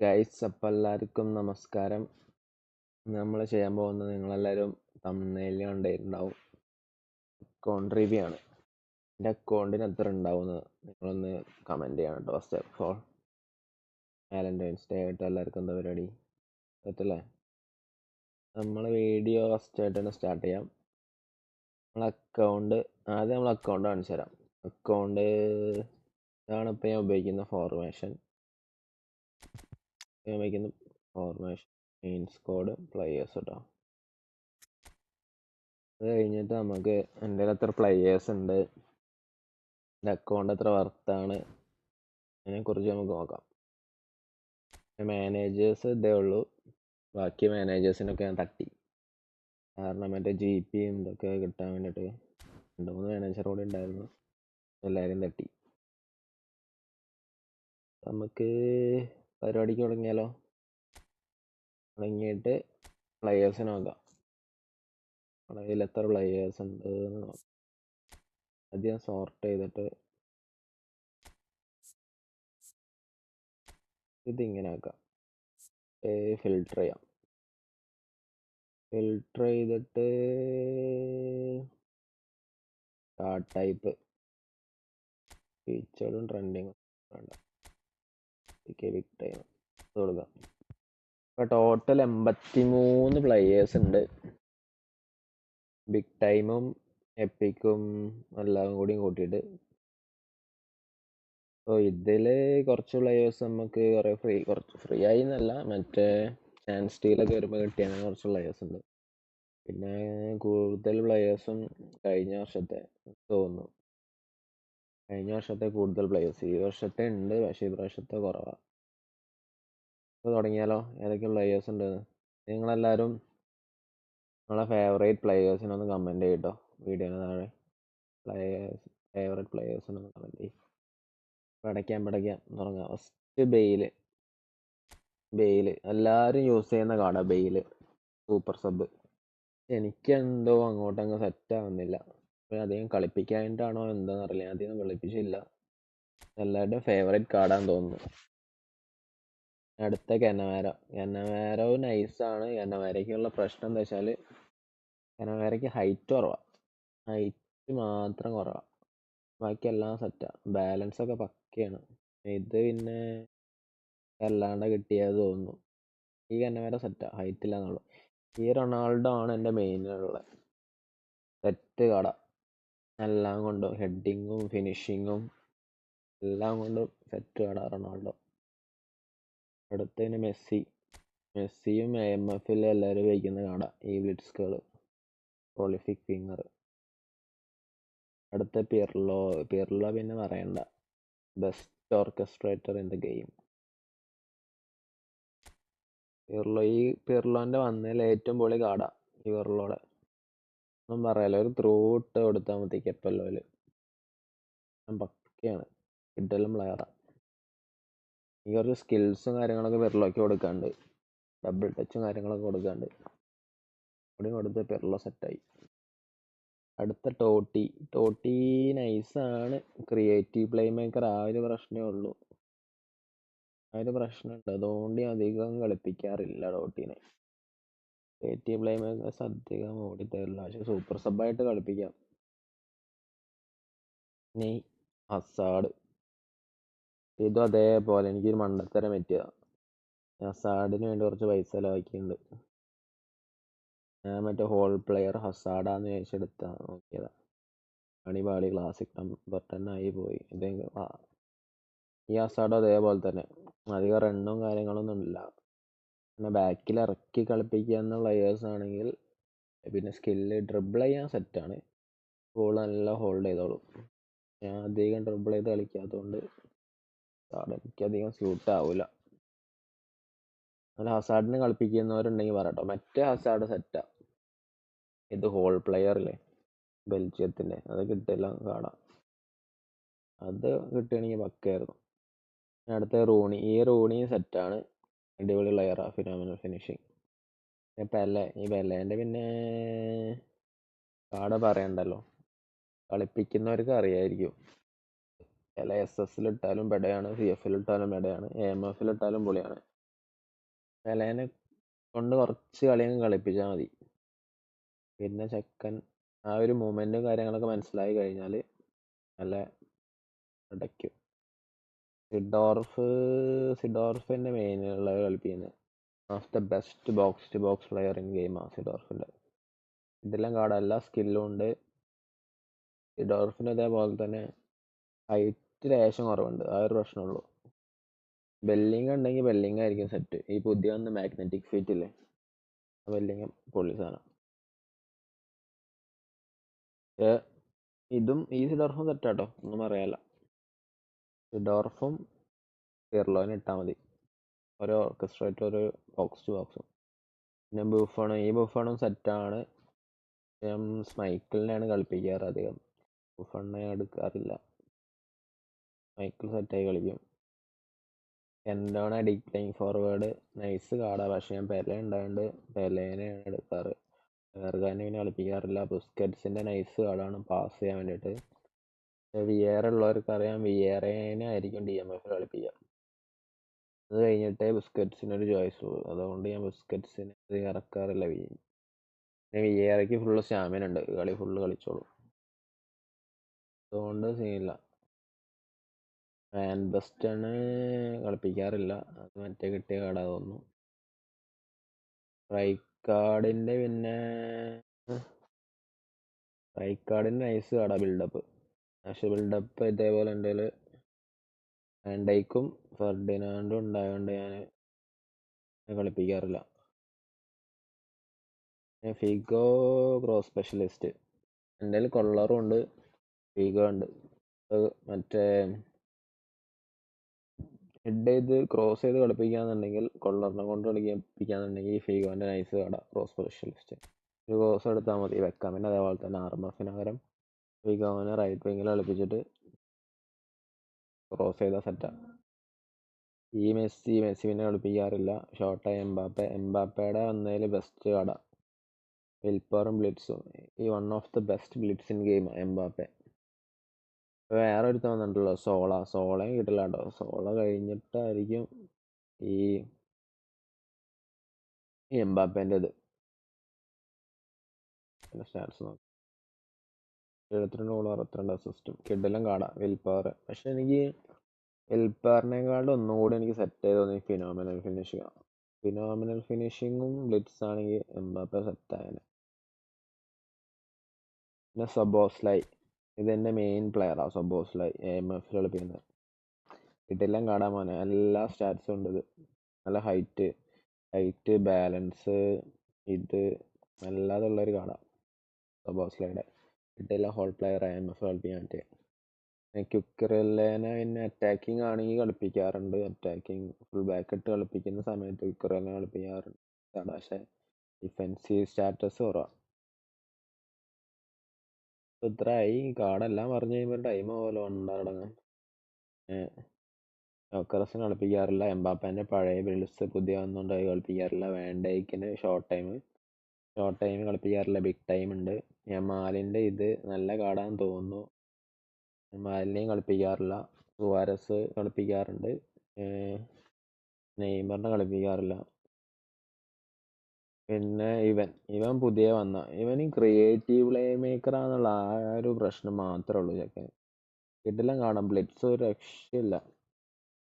Guys അപ്പം എല്ലാവർക്കും നമസ്കാരം. നമ്മൾ ചെയ്യാൻ പോകുന്നത് നിങ്ങളെല്ലാവരും തമ്മിൽ കണ്ടിട്ടുണ്ടാവും. അക്കൗണ്ട് റിവ്യൂ ആണ്. എന്റെ അക്കൗണ്ടിന് എത്ര ഉണ്ടാവുമെന്ന് നിങ്ങളൊന്ന് കമന്റ് ചെയ്യണം കേട്ടോ. First of all Valentine's Day ആയിട്ട് എല്ലാവർക്കും എന്താ പരിപാടി? പറ്റില്ലേ നമ്മൾ വീഡിയോ ഫസ്റ്റ് ആയിട്ട് തന്നെ സ്റ്റാർട്ട് ചെയ്യാം. നമ്മൾ അക്കൗണ്ട് ആദ്യം നമ്മൾ അക്കൗണ്ട് കാണിച്ചു തരാം അക്കൗണ്ട് ഇതാണ് ഇപ്പോൾ ഞാൻ ഉപയോഗിക്കുന്ന ഫോർമേഷൻ ഞാൻ ഉപയോഗിക്കുന്ന ഫോർമേഷൻ മെയിൻ സ്കോഡ് പ്ലെയേഴ്സ് കേട്ടോ അത് കഴിഞ്ഞിട്ട് നമുക്ക് എന്റെ എത്ര പ്ലെയേഴ്സ് ഉണ്ട്? എന്റെ അക്കൗണ്ട് എത്ര വർത്താണ് അതിനെക്കുറിച്ച് നമുക്ക് നോക്കാം. മാനേജേഴ്സ് ഇതേ ഉള്ളൂ. ബാക്കി മാനേജേഴ്സിനൊക്കെ ഞാൻ തട്ടി. കാരണം മറ്റേ ജി പിയും ഇതൊക്കെ കിട്ടാൻ വേണ്ടിയിട്ട് രണ്ട് മൂന്ന് മാനേജർ കൂടെ ഉണ്ടായിരുന്നു. എല്ലാവരും തട്ടി. നമുക്ക് പരിപാടിക്ക് തുടങ്ങിയാലോ? തുടങ്ങിയിട്ട് പ്ലെയേഴ്സിനെ നോക്കാം. കയ്യിൽ എത്ര പ്ലെയേഴ്സ് ഉണ്ട് എന്ന് നോക്കാം. ആദ്യം സോർട്ട് ചെയ്തിട്ട് ഇതിങ്ങനെ ആക്കാം ഫിൽട്ടർ ചെയ്യാം. ഫിൽട്ടർ ചെയ്തിട്ട് കാർഡ് ടൈപ്പ് ഫീച്ചറും ട്രെൻഡിങ്ങും വേണ്ട. ബിഗ് ടൈം കൊടുക്കാം ഇപ്പൊ ടോട്ടൽ എൺപത്തി മൂന്ന് പ്ലെയേഴ്സ് ഉണ്ട് ബിഗ് ടൈമും എപ്പിക്കും എല്ലാം കൂടി കൂട്ടിയിട്ട്. അപ്പോൾ ഇതിൽ കുറച്ച് പ്ലെയേഴ്സ് നമുക്ക് കുറേ ഫ്രീ കുറച്ച് ഫ്രീ ആയി എന്നല്ല. മറ്റേ ചാൻസ് സ്റ്റീലൊക്കെ വരുമ്പോൾ കിട്ടിയ കുറച്ച് പ്ലെയേഴ്സ് ഉണ്ട്. പിന്നെ കൂടുതൽ പ്ലെയേഴ്സും കഴിഞ്ഞ വർഷത്തെ തോന്നുന്നു. കഴിഞ്ഞ വർഷത്തെ കൂടുതൽ പ്ലെയേഴ്സ് ഈ വർഷത്തെ ഉണ്ട് പക്ഷേ ഈ പ്രാവശ്യത്തെ കുറവാണ് ഇപ്പോൾ തുടങ്ങിയാലോ? ഏതൊക്കെ പ്ലെയേഴ്സ് ഉണ്ട് നിങ്ങളെല്ലാവരും നിങ്ങളെ ഫേവറേറ്റ് പ്ലെയേഴ്സിനൊന്ന് കമന്റ് ചെയ്യട്ടോ. വീഡിയോന് താഴെ. പ്ലെയേഴ്സ് ഫേവറേറ്റ് പ്ലെയേഴ്സിനൊന്ന് കമന്റ് ചെയ്യും. പടയ്ക്കാൻ പടയ്ക്കാം തുടങ്ങാം. ഫസ്റ്റ് ബെയിൽ ബെയിൽ എല്ലാവരും യൂസ് ചെയ്യുന്ന കാർഡാണ് ബെയിൽ സൂപ്പർ സബ് എനിക്കെന്തോ അങ്ങോട്ടങ്ങ് സെറ്റ് ആവുന്നില്ല. അധികം കളിപ്പിക്കാനായിട്ടാണോ എന്താണെന്ന് അറിയില്ല ഞാൻ അധികം കളിപ്പിച്ചില്ല. എല്ലാവരുടെയും ഫേവറേറ്റ് കാർഡാന്ന് തോന്നുന്നു. അടുത്ത കെനവാര കെനവാരോ നൈസാണ് കെനവാരയ്ക്കുള്ള പ്രശ്നം എന്താ വെച്ചാൽ കെനവാരയ്ക്ക് ഹൈറ്റ് കുറവാണ് ഹൈറ്റ് മാത്രം കുറവാണ് ബാക്കി എല്ലാം ബാലൻസ് ഒക്കെ പക്കയാണ്. ഇത് പിന്നെ അല്ലാണ്ട് കിട്ടിയത് തോന്നുന്നു. ഈ കെനവാര സെറ്റാണ് ഹൈറ്റ് ഇല്ലാന്നുള്ളു. ഈ റൊണാൾഡോ ആണ് എന്റെ മെയിനുള്ള സെറ്റ് കട. എല്ലാം കൊണ്ടും ഹെഡിങ്ങും ഫിനിഷിങ്ങും എല്ലാം കൊണ്ടും സെറ്റ് കട റൊണാൾഡോ. അടുത്തതിന് മെസ്സി. മെസ്സിയും എ എഫിൽ എല്ലാവരും ഉപയോഗിക്കുന്ന കാണാം ഈ ബ്ലിറ്റ്സ്കൾ പ്രൊളിഫിക് ഫിംഗർ അടുത്ത പിർലോ പിർലോ പിന്നെ പറയണ്ട. Best orchestrator in the game Pirlo ഈ പിർലോന്റെ വന്നതിൽ ഏറ്റവും പൊളി കാട ഈ പിർലോടെ ഒന്നും പറയാലോ ഒരു ത്രൂ ഇട്ട് കൊടുത്താൽ മതി കെപ്പല്ലോൽ പക്കയാണ്. കിട്ടലും പ്ലെയറാണ് ഈ കുറച്ച് സ്കിൽസും കാര്യങ്ങളൊക്കെ പിറലോക്ക് കൊടുക്കാണ്ട്. ഡബിൾ ടച്ചും കാര്യങ്ങളൊക്കെ കൊടുക്കാണ്ട്. ഇവിടെ കൊടുത്ത് പിറലോ സെറ്റായി അടുത്ത ടോട്ടി. ടോട്ടി നൈസാണ് ക്രിയേറ്റീവ് പ്ലേ മേക്കർ ആ ഒരു പ്രശ്നമേ ഉള്ളൂ. ആ ഒരു പ്രശ്നമുണ്ട് അതുകൊണ്ട് അധികം കളിപ്പിക്കാറില്ല ടോട്ടീനെ. ക്രിയേറ്റീവ് പ്ലേ മേക്കേഴ്സ് അധികം ഓടിത്തരില്ല പക്ഷെ സൂപ്പർ സബായിട്ട് കളിപ്പിക്കാം. ഇനി ഹസാഡ്. ഇതും അതേപോലെ എനിക്കൊരു മണ്ടത്തരം ഞാൻ ഹസാഡിന് വേണ്ടി കുറച്ച് പൈസ ചിലവാക്കിയിട്ടുണ്ട്. ഞാൻ മറ്റേ ഹോൾ പ്ലെയർ ഹസാഡാന്ന് ചോദിച്ചെടുത്ത നോക്കിയതാ. അടിപാളി ക്ലാസിക് നമ്പർ ടെൻ ആയി പോയി. ഇത് ഈ ഹസാഡും അതേപോലെ തന്നെ. അധികം റണ്ണും കാര്യങ്ങളൊന്നും ഇല്ല. പിന്നെ ബാക്കിൽ ഇറക്കി കളിപ്പിക്കുന്ന പ്ലെയേഴ്സ് ആണെങ്കിൽ പിന്നെ സ്കില്ല് ഡ്രിബിൾ ചെയ്യാൻ സെറ്റാണ് ബോൾ നല്ല ഹോൾഡ് ചെയ്തോളും. ഞാൻ അധികം ഡ്രിബിൾ ചെയ്ത് കളിക്കാത്തതുകൊണ്ട് കാർഡ് എനിക്കധികം സ്യൂട്ട് ആവില്ല നല്ല ഹസാഡിന് കളിപ്പിക്കുന്നവരുണ്ടെങ്കിൽ പറയട്ടോ. മറ്റേ ഹസാഡ് സെറ്റാ ഇത് ഹോൾ പ്ലെയറില്ലേ ബെൽജിയത്തിന്റെ. അത് കിട്ടിയെല്ലാം കാണാം. അത് കിട്ടുകയാണെങ്കിൽ പക്കയായിരുന്നു. അടുത്ത റൂണി. ഈ റൂണി സെറ്റാണ് അടിപൊളി പ്ലെയറാ ഫിനോമിനൽ ഫിനിഷിങ് പെലെ ഈ പെലേന്റെ പിന്നെ കാട പറയണ്ടല്ലോ. കളിപ്പിക്കുന്നവർക്ക് അറിയായിരിക്കും. ചില എസ് എസിൽ ഇട്ടാലും പെടയാണ് സി എഫിൽ ഇട്ടാലും പെടയാണ് എ എം എഫിൽ ഇട്ടാലും പൊളിയാണ്. പെലേനെ കൊണ്ട് കുറച്ച് കളിയങ്ങ് കളിപ്പിച്ചാൽ മതി. പിന്നെ ചെക്കൻ ആ ഒരു മൂമെന്റും കാര്യങ്ങളൊക്കെ മനസ്സിലായി കഴിഞ്ഞാൽ നല്ല അടയ്ക്കും സിഡോർഫ് സിഡോർഫിന്റെ മെയിൻ ഉള്ള കളിപ്പിക്കുന്നത് of the best box to box player in ഗെയിമാണ് സിഡോർഫിന്റെ. ഇതെല്ലാം കാർഡ് എല്ലാ സ്കില്ലും ഉണ്ട്. സിഡോർഫിന് അതേപോലെ തന്നെ ഹൈറ്റ് ലേശം കുറവുണ്ട്. ആ ഒരു പ്രശ്നമുള്ളൂ. ബെല്ലിംഗ് ഉണ്ടെങ്കിൽ ബെല്ലിംഗ് ആയിരിക്കും സെറ്റ് ഈ പുതിയ വന്ന മാഗ്നറ്റിക് ഫീറ്റ് ഇല്ലേ? ബെല്ലിംഗ് പൊള്ളി സാധനം. ഇതും ഈ സിഡോർഫും സെറ്റാട്ടോ ഒന്നും പറയാല്ല സിഡോർഫും ഫിർലോനും ഇട്ടാൽ മതി. ഓരോ ഓർക്കസ്ട്രേറ്റ് ഒരു ബോക്സ് ടു ബോക്സും പിന്നെ ബൂഫാണ് ഈ ബൂഫാണും സെറ്റാണ് സ്മൈക്കിളിനെയാണ് കളിപ്പിക്കാറ് അധികം. ബൂഫണിനെ എടുക്കാറില്ല. മൈക്കിൾ സെറ്റായി കളിക്കും. എന്താണ് പ്ലേയിങ് ഫോർവേഡ് നൈസ് കാർഡാ പക്ഷെ ഞാൻ പെല ഉണ്ടായതുകൊണ്ട് പെലേനെയാണ് എടുക്കാറ്. എർഗാനെ പിന്നെ കളിപ്പിക്കാറില്ല. ബുസ്കറ്റ്സിന്റെ നൈസ് കാർഡാണ് പാസ് ചെയ്യാൻ വേണ്ടിയിട്ട്. വിയർ ഉള്ളവർക്ക് അറിയാം വിയറേനെ ആയിരിക്കും ഡി എം എഫ് കളിപ്പിക്കുക. അത് കഴിഞ്ഞിട്ടേ ബിസ്ക്കറ്റ്സിന് ഒരു ചോയ്സ് ഉള്ളൂ. അതുകൊണ്ട് ഞാൻ ബുസ്കറ്റ്സിനെ ഇറക്കാറില്ല വി പിന്നെ വിയേറയ്ക്ക് ഫുള്ള് സ്റ്റാമിന ഉണ്ട്. കളി ഫുള്ള് കളിച്ചോളൂ. അതുകൊണ്ട് സീനില്ല ഫാൻ ബെസ്റ്റാണ് കളിപ്പിക്കാറില്ല. അത് മറ്റേ കിട്ടിയ കാർഡാ തോന്നുന്നു. റൈക്കാർഡിന്റെ പിന്നെ റൈക്കാർഡിന്റെ നൈസ് കാർഡാ ബിൽഡപ്പ്. പക്ഷെ ബിൽഡപ്പ് ഇതേപോലെ എന്റെ ആൻഡൈക്കും ഫെർഡിനാൻഡും ഉണ്ടായതുകൊണ്ട് ഞാൻ കളിപ്പിക്കാറില്ല. Figo cross specialist. എന്റെ കൊള്ളറും ഉണ്ട്. ഫിഗോ ഉണ്ട്. മറ്റേ ഹെഡ് ചെയ്ത് ക്രോസ് ചെയ്ത് കളിപ്പിക്കാന്നുണ്ടെങ്കിൽ കൊള്ളറിനെ കൊണ്ട് കളിപ്പിക്കാന്നുണ്ടെങ്കിൽ ഈ ഫിഗോന്റെ നൈസ് കട ക്രോസ് സ്പെഷ്യലിസ്റ്റ് ഒരു ക്രോസ് എടുത്താൽ മതി വെക്കാം. പിന്നെ അതേപോലെ തന്നെ ആർ എം എഫിന് പകരം ഫിഗോനെ റൈറ്റ് വിങ്ങിൽ കളിപ്പിച്ചിട്ട് ക്രോസ് ചെയ്ത സെറ്റാ ഈ മെസ്സി മെസ്സി പിന്നെ കളിപ്പിക്കാറില്ല. ഷോർട്ടായ എംബാപ്പെ എംബാപ്പയുടെ വന്നതിൽ ബെസ്റ്റ് കട. വിൽപ്പറും ബ്ലിറ്റ്സും ഈ one of the best blitz in game Mbappe വേറെ ഒരുത്തൻ വന്നിട്ടുണ്ടല്ലോ സോള. സോളയും കിട്ടില്ല കേട്ടോ. സോള കഴിഞ്ഞിട്ടായിരിക്കും ഈ എംബാപ്പേന്റെ ഇത്. സ്റ്റാറ്റ്സ് നോക്കാം. എഴുപത്തിരണ്ട് ഗോൾ അറുപത്തിരണ്ട് അസിസ്റ്റും കിഡിലും കാണാം വിൽപ്പവർ പക്ഷെ എനിക്ക് വിൽപ്പവറിനേക്കാളും ഒന്നുകൂടി എനിക്ക് സെറ്റ് ചെയ്ത് തോന്നി ഫിനോമിനൽ ഫിനിഷിംഗ് ഫിനോമിനൽ ഫിനിഷിങ്ങും ബ്ലിറ്റ്സ് ആണെങ്കിൽ എംബാപ്പ സെറ്റ് ആയാലും പിന്നെ സബോസ്ലൈ ഇതെന്റെ മെയിൻ പ്ലെയറാണ് സബോസ്ലൈ എം എഫ് കളിപ്പിക്കുന്നത് ഇതെല്ലാം കാണാൻ മോനെ. എല്ലാ സ്റ്റാറ്റ്സും ഉണ്ട് ഇത്. നല്ല ഹൈറ്റ് ഹൈറ്റ് ബാലൻസ് ഇത് അല്ലാതുള്ളൊരു കാണാം. സബോസ്ലയുടെ ഇതെല്ലാം ഹോൾ പ്ലെയർ എം എഫ് കളിപ്പിക്കാൻ പറ്റിയ. ക്യുക്കറല്ലേനെ പിന്നെ അറ്റാക്കിംഗ് ആണെങ്കിൽ കളിപ്പിക്കാറുണ്ട്. അറ്റാക്കിംഗ് ഫുൾ ബാക്ക് ഇട്ട് കളിപ്പിക്കുന്ന സമയത്ത് ക്യുക്കറല്ലെ കളിപ്പിക്കാറുണ്ട്. പക്ഷേ ഡിഫെൻസീവ് സ്റ്റാറ്റസ് കുറവാണ് ഇത്രയായി കാടെല്ലാം പറഞ്ഞു കഴിയുമ്പോൾ ടൈം പോലെ ഉണ്ടാടങ്ങാൻ നോക്കറസിന് കളിപ്പിക്കാറില്ല. എംബാപ്പേന്റെ പഴയ ബ്രിൽസ് പുതിയ വന്നുകൊണ്ട് കളിപ്പിക്കാറില്ല. വേണ്ടേക്കിന് ഷോർട്ട് ടൈം ഷോർട്ട് ടൈം കളിപ്പിക്കാറില്ല. ബിഗ് ടൈം ഉണ്ട് യമാലിന്റെ ഇത് നല്ല കാടാന്ന് തോന്നുന്നു. യമാലിനെയും കളിപ്പിക്കാറില്ല. സുവാരസ് കളിപ്പിക്കാറുണ്ട്. നെയ്മറിനെ കളിപ്പിക്കാറില്ല. പിന്നെ ഇവൻ ഇവൻ പുതിയ വന്ന. ഇവൻ ക്രിയേറ്റീവ് പ്ലേ മേക്കർ ആണെന്നുള്ള ആ ഒരു പ്രശ്നം മാത്രമേ ഉള്ളൂ ചെക്കൻ കിട്ടില്ല കാണാം. ബ്ലിറ്റ്സ് ഒരു രക്ഷയില്ല.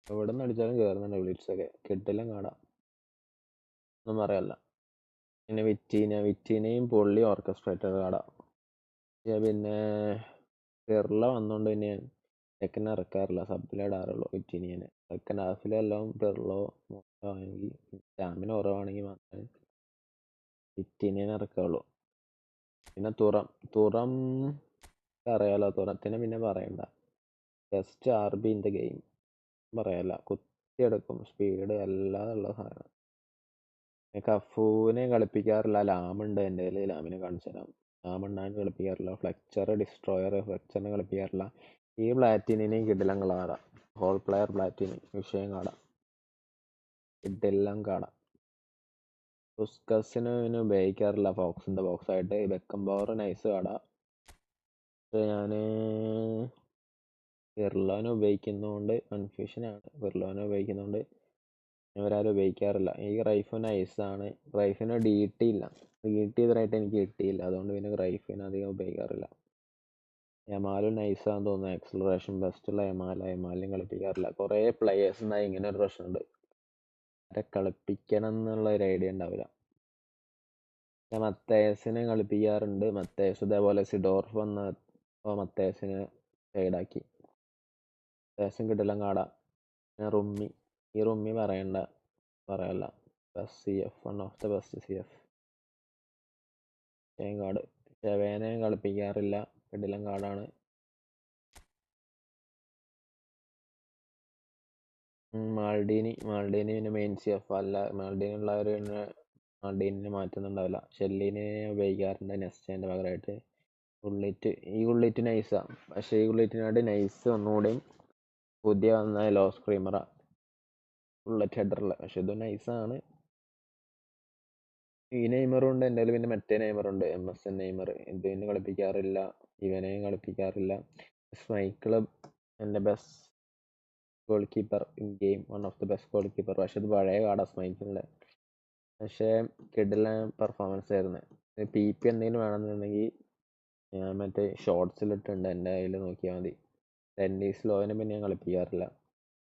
എവിടെ നിന്ന് അടിച്ചാലും കയറുന്നുണ്ട് ബ്ലിറ്റ്സ് ഒക്കെ. കിട്ടില്ല കാണാം. ഒന്നും പറയല്ല. പിന്നെ വിറ്റീന വിറ്റീനയും പൊള്ളി ഓർക്കസ്ട്രേറ്റർ കാണാം പിന്നെ പെർല വന്നുകൊണ്ട് തന്നെ ഞാൻ സെക്കൻഡ് ഇറക്കാറില്ല. സബിലേ ഇടാറുള്ളൂ വിറ്റീനിയനെ. സെക്കൻഡ് ഹാഫിലെല്ലാം പെർലോ ആണെങ്കിൽ സ്റ്റാമിന കുറവാണെങ്കിൽ മാത്രമേ വിറ്റീനിയനെ ഇറക്കാവുള്ളൂ. പിന്നെ തുറം തുറം അറിയാലോ തുറത്തിനെ പിന്നെ പറയണ്ട. Just R B in the game പറയല്ല കുത്തിയെടുക്കും സ്പീഡ് എല്ലാം ഉള്ള സാധനം. കഫൂനെ കളിപ്പിക്കാറില്ല. ലാമുണ്ട് എന്റെ കയ്യിൽ. ലാമിനെ കാണിച്ചു തരാം. ലാമുണ്ടാണ്ട് കളിപ്പിക്കാറില്ല. ഫ്ലെക്ചർ ഡിസ്ട്രോയർ ഫ്ലെക്ചറിനെ കളിപ്പിക്കാറില്ല. ഈ പ്ലാറ്റിനെയും കിടിലം കളാടാം ഹോൾ പ്ലെയർ പ്ലാറ്റിനി വിഷയം കാണാം. കിടിലം കാണാം. ബുസ്കസിന് പിന്നെ ഉപയോഗിക്കാറില്ല. ഫോക്സിന്റെ ബോക്സ് ആയിട്ട്. ബെക്കം പവർ നൈസ് കട. ഞാൻ ഫിർലോനെ ഉപയോഗിക്കുന്നതുകൊണ്ട് കൺഫ്യൂഷനാണ് ഫിർലോനെ ഉപയോഗിക്കുന്നതുകൊണ്ട് ഇവരാരും ഉപയോഗിക്കാറില്ല. ഈ റൈഫിന് ഐസാണ് റൈഫിന് ഡി ടി ഇല്ല. ഡി ടി ഇതായിട്ട് എനിക്ക് കിട്ടിയില്ല. അതുകൊണ്ട് പിന്നെ റൈഫിന് അധികം ഉപയോഗിക്കാറില്ല. എമാലും നൈസാന്ന് തോന്നുന്നു. എക്സലറേഷൻ ബെസ്റ്റുള്ള എമാല എമാലും കളിപ്പിക്കാറില്ല. കുറേ പ്ലെയേഴ്സ് ഉണ്ടായി ഇങ്ങനെ ഒരു പ്രശ്നമുണ്ട്. അവരെ കളിപ്പിക്കണം എന്നുള്ള ഒരു ഐഡിയ ഉണ്ടാവില്ല. ഞാൻ മത്തേസിനെ കളിപ്പിക്കാറുണ്ട്. മത്തേസ് ഇതേപോലെ സിഡോർഫ് വന്ന മത്തേസിനെ സൈഡാക്കി മത്തേസും കിട്ടില്ല കാട പിന്നെ റുമ്മി. ഈ റുമ്മി പറയണ്ട. പറയല്ല. Best C F one of the best C F കാട് ഷെവേനെ കളിപ്പിക്കാറില്ല. കിടിലം കാർഡാണ് മാൾഡീനി മാൾഡീനി പിന്നെ മെയിൻ സി എഫ് അല്ല മാൾഡീനി ഉള്ളവർ പിന്നെ മാൾഡീനിനെ മാറ്റുന്നുണ്ടാവില്ല. ഷെല്ലിനെ ഉപയോഗിക്കാറുണ്ട് നെസ്റ്റേന്റെ പകരമായിട്ട് ഗുള്ളിറ്റ് ഈ ഗുള്ളിറ്റ് നൈസാണ് പക്ഷേ ഈ ഗുള്ളിറ്റിനായിട്ട് നൈസ് ഒന്നുകൂടിയും പുതിയ വന്ന ലോ സ്ക്രീമറ ബുള്ളറ്റ് ഹെഡറുള്ള പക്ഷെ ഇത് നൈസാണ് ഈ നെയ്മറും ഉണ്ട്. എന്റെ പിന്നെ മറ്റേ നെയ്മറുണ്ട് എം എസ് എൻ നെയ്മർ. ഇതിനെ കളിപ്പിക്കാറില്ല. ഇവനെയും കളിപ്പിക്കാറില്ല. സ്മൈക്കിൾ എന്റെ best goalkeeper in game one of the best goalkeeper പക്ഷെ ഇത് പഴയ കാർഡാണ് സ്മൈക്കിളിന്റെ പക്ഷേ കിഡിലെ പെർഫോമൻസ് ആയിരുന്നു. പി പി എന്തെങ്കിലും വേണമെന്നുണ്ടെങ്കിൽ മറ്റേ ഷോർട്സിലിട്ടുണ്ട് എന്റെ കയ്യിൽ നോക്കിയാൽ മതി. ടെന്നീസ് ലോവിനെ പിന്നെ ഞാൻ കളിപ്പിക്കാറില്ല.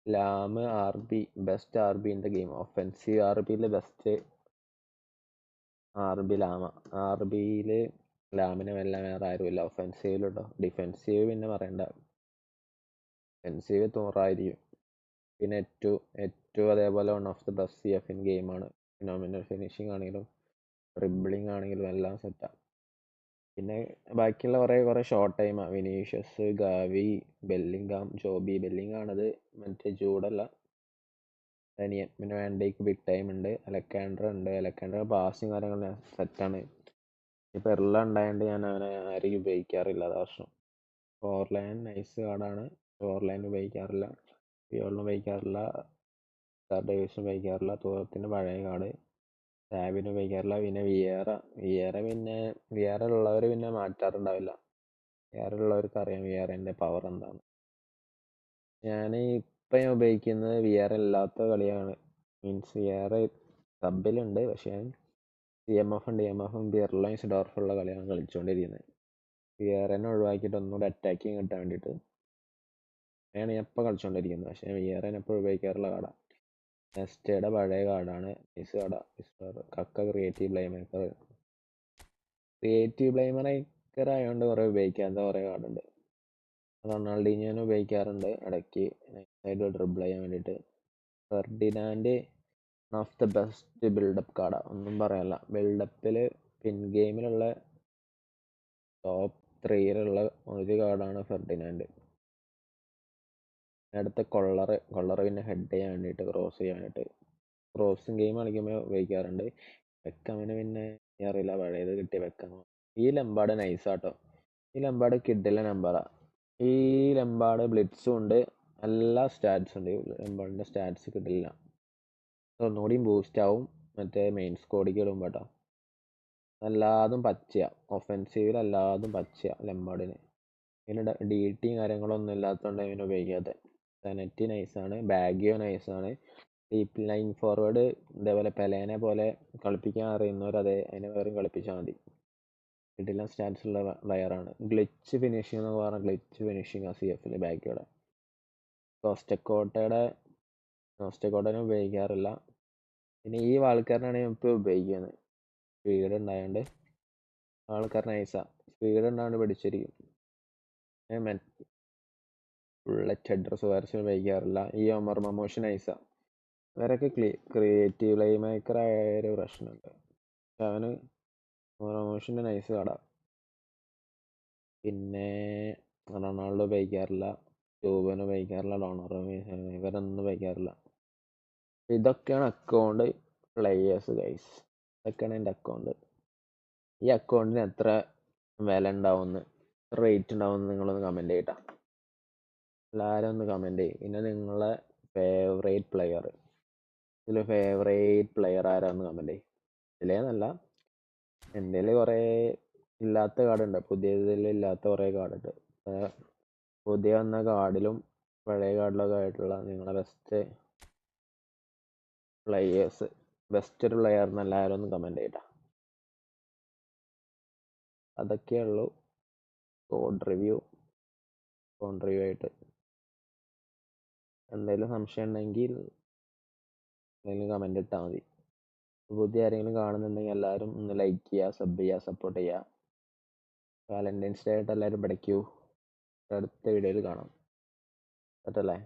Lahm R B best R B in the game offensive R ബിയിൽ best R B Lahm R ബിയിൽ ലാമിനെ വല്ല വേറെ ആരുമില്ല. ഒഫെൻസീവിലുണ്ടോ ഡിഫെൻസീവ് പിന്നെ പറയണ്ട. ഡിഫെൻസീവ് തോറായിരിക്കും. പിന്നെ ഏറ്റവും ഏറ്റവും അതേപോലെ one of the best C F in ഗെയിമാണ് ഫിനോമിനൽ ഫിനിഷിംഗ് ആണെങ്കിലും ഡ്രിബിളിംഗ് ആണെങ്കിലും എല്ലാം സെറ്റാണ് പിന്നെ ബാക്കിയുള്ള കുറേ കുറേ ഷോർട്ട് ടൈമാണ് വിനീഷ്യസ് ഗാവി ബെല്ലിംഗാം ജോബി ബെല്ലിംഗാണത് മറ്റേ ജൂഡല്ല ഡനിയൻ പിന്നെ വേണ്ടേക്ക് ബിഗ് ടൈം ഉണ്ട്. അലക്കാൻഡർ ഉണ്ട്. അലക്കാൻഡർ പാസിങ് കാര്യങ്ങൾ സെറ്റാണ് ഇപ്പോൾ എല്ലാം ഉണ്ടായതുകൊണ്ട് ഞാൻ അവനെ ആരെയും ഉപയോഗിക്കാറില്ല. അതാ പ്രശ്നം. ഫോർലൈൻ നൈസ് കാർഡാണ് ഫോർലൈൻ ഉപയോഗിക്കാറില്ല. പിയോളിന് ഉപയോഗിക്കാറില്ല. ഡേവിസിന് ഉപയോഗിക്കാറില്ല. തൂറത്തിന്റെ പഴയ കാർഡ് സാബിന് ഉപയോഗിക്കാറില്ല. പിന്നെ വിയേറ വിയേറ പിന്നെ വിയേറ ഉള്ളവർ പിന്നെ മാറ്റാറുണ്ടാവില്ല. വിയേറ ഉള്ളവർക്ക് അറിയാം വിയേറേന്റെ പവർ എന്താണ്. ഞാൻ ഇപ്പം ഞാൻ ഉപയോഗിക്കുന്നത് വിയേറ ഇല്ലാത്ത കളിയാണ്. മീൻസ് വിയേറ സബിലുണ്ട് പക്ഷേ സി എം എഫ് ഉണ്ട് എം എഫും ബിയർലൈൻസ് ഡോർഫുള്ള കളിയാണ് കളിച്ചുകൊണ്ടിരിക്കുന്നത് വിയേറനെ ഒഴിവാക്കിയിട്ട് ഒന്നുകൂടി അറ്റാക്കിങ് കിട്ടാൻ വേണ്ടിയിട്ട് അങ്ങനെയാണ് ഞാൻ ഇപ്പം കളിച്ചുകൊണ്ടിരിക്കുന്നത് പക്ഷേ ഞാൻ എപ്പോഴും ഉപയോഗിക്കാറുള്ള കാർഡാണ് നെസ്റ്റയുടെ പഴയ കാർഡാണ് നൈസ് കാർഡാണ് Kaka creative playmaker creative playmaker ആയതുകൊണ്ട് കുറേ ഉപയോഗിക്കാത്ത കുറേ കാർഡുണ്ട് ഞാൻ ഉപയോഗിക്കാറുണ്ട് ഇടയ്ക്ക്. നൈസായിട്ട് ഡ്രിബിൾ ചെയ്യാൻ വേണ്ടിയിട്ട്. Ferdinand one of the best buildup കാർഡാണ് ഒന്നും പറയാനില്ല ബിൽഡപ്പിൽ പിൻ ഗെയിമിലുള്ള ടോപ്പ് ത്രീയിലുള്ള ഒരു കാർഡാണ് ഫെർഡിനാൻഡ്. അടുത്ത കൊള്ളറ് കൊള്ളറ് പിന്നെ ഹെഡ് ചെയ്യാൻ വേണ്ടിയിട്ട് ക്രോസ് ചെയ്യാൻ വേണ്ടിയിട്ട്. ക്രോസിങ് ഗെയിം കളിക്കുമ്പോൾ ഉപയോഗിക്കാറുണ്ട്. വെക്കമിന് പിന്നെ അറിയില്ല. പഴയത് കിട്ടിയ വെക്കാം ഈ ലംബാഡ് നൈസാട്ടോ ഈ ലംബാഡ് കിഡിലെ നമ്പറാണ് ഈ ലംബാഡ് ബ്ലിറ്റ്സും ഉണ്ട്. എല്ലാ സ്റ്റാറ്റ്സും ഉണ്ട്. ലംബാഡിന്റെ സ്റ്റാറ്റ്സ് കിട്ടില്ല. ഒന്നുകൂടിയും ബൂസ്റ്റ് ആവും. മറ്റേ മെയിൻ സ്കോഡിക്ക് ഇടുമ്പോൾ കേട്ടോ എല്ലാതും പച്ചയാണ് ഒഫെൻസീവിൽ എല്ലാതും പച്ചയാണ് ലംബാഡിന് പിന്നെ ഡി ടിയും കാര്യങ്ങളൊന്നും ഇല്ലാത്തതുകൊണ്ട് ഇവനെ സെനറ്റ് ആണ്. ബാഗിയോ നൈസാണ് ഡീപ്പ് ലൈൻ ഫോർവേഡ് ഇതേപോലെ പെലേനെ പോലെ കളിപ്പിക്കാൻ അറിയുന്നവർ അതേ അതിനെ പകരം കളിപ്പിച്ചാൽ മതി. ഇതെല്ലാം സ്റ്റാറ്റ്സ് ഉള്ള പ്ലെയറാണ് ഗ്ലിച്ച് ഫിനിഷിംഗ് എന്ന് പറഞ്ഞാൽ ഗ്ലിച്ച് ഫിനിഷിംഗ് ആ സി എഫിൽ ബാഗിയോടെ കോസ്റ്റക്കോട്ടയുടെ കോസ്റ്റക്കോട്ടനെ ഉപയോഗിക്കാറില്ല. പിന്നെ ഈ ആൾക്കാരനാണ് ഞാൻ ഇപ്പോൾ ഉപയോഗിക്കുന്നത്. സ്പീഡ് ഉണ്ടായതുകൊണ്ട് ആൾക്കാർ നൈസാണ് സ്പീഡ് ഉണ്ടായതുകൊണ്ട് പിടിച്ചിരിക്കും. ബുള്ളറ്റ് ഹെഡർ സുവാരസിന് ഉപയോഗിക്കാറില്ല ഈ ഒമർ മമോഷൻ ഐസ ഇവരൊക്കെ ക്ലീ ക്രിയേറ്റീവ് പ്ലേ ഒരു പ്രശ്നമുണ്ട്. അവന് മമോഷന്റെ നൈസ് കട. പിന്നെ റൊണാൾഡോ ഉപയോഗിക്കാറില്ല. ട്യൂബൻ ഉപയോഗിക്കാറില്ല. ഡോണറോ ഇവരൊന്നും ഉപയോഗിക്കാറില്ല. ഇതൊക്കെയാണ് അക്കൗണ്ട് പ്ലേയേഴ്സ് ഗൈസ് ഇതൊക്കെയാണ് എന്റെ അക്കൗണ്ട് ഈ അക്കൗണ്ടിന് എത്ര വില ഉണ്ടാവുമെന്ന് റേറ്റ് ഉണ്ടാവുമെന്ന് നിങ്ങളൊന്ന് കമന്റ് ചെയ്യട്ടാ. എല്ലാവരും ഒന്ന് കമന്റ് ചെയ്യും. പിന്നെ നിങ്ങളെ ഫേവറേറ്റ് പ്ലെയർ ഇതിൽ ഫേവറേറ്റ് പ്ലെയർ ആരാന്ന് കമന്റ് ചെയ്യും. ഇതിലേന്നല്ല എന്റെ കുറേ ഇല്ലാത്ത കാർഡുണ്ട് പുതിയതിൽ ഇല്ലാത്ത കുറേ കാർഡുണ്ട് പുതിയ വന്ന കാർഡിലും പഴയ കാർഡിലൊക്കെ ആയിട്ടുള്ള നിങ്ങളെ ബെസ്റ്റ് പ്ലെയേഴ്സ് ബെസ്റ്റ് പ്ലെയർ എന്ന് എല്ലാവരും ഒന്ന് കമന്റ് ചെയ്യട്ടെ അതൊക്കെയുള്ളൂ കോഡ് റിവ്യൂ കോഡ് റിവ്യൂ ആയിട്ട്. എന്തെങ്കിലും സംശയം ഉണ്ടെങ്കിൽ എന്തെങ്കിലും കമന്റ് ഇട്ടാൽ മതി. പുതിയ ആരെങ്കിലും കാണുന്നുണ്ടെങ്കിൽ എല്ലാവരും ഒന്ന് ലൈക്ക് ചെയ്യുക സബ് ചെയ്യുക സപ്പോർട്ട് ചെയ്യുക വാലന്റൈൻസ് ഡേ ആയിട്ട് എല്ലാവരും പഠിക്കൂ. അടുത്ത വീഡിയോയിൽ കാണാം. പറ്റല്ലേ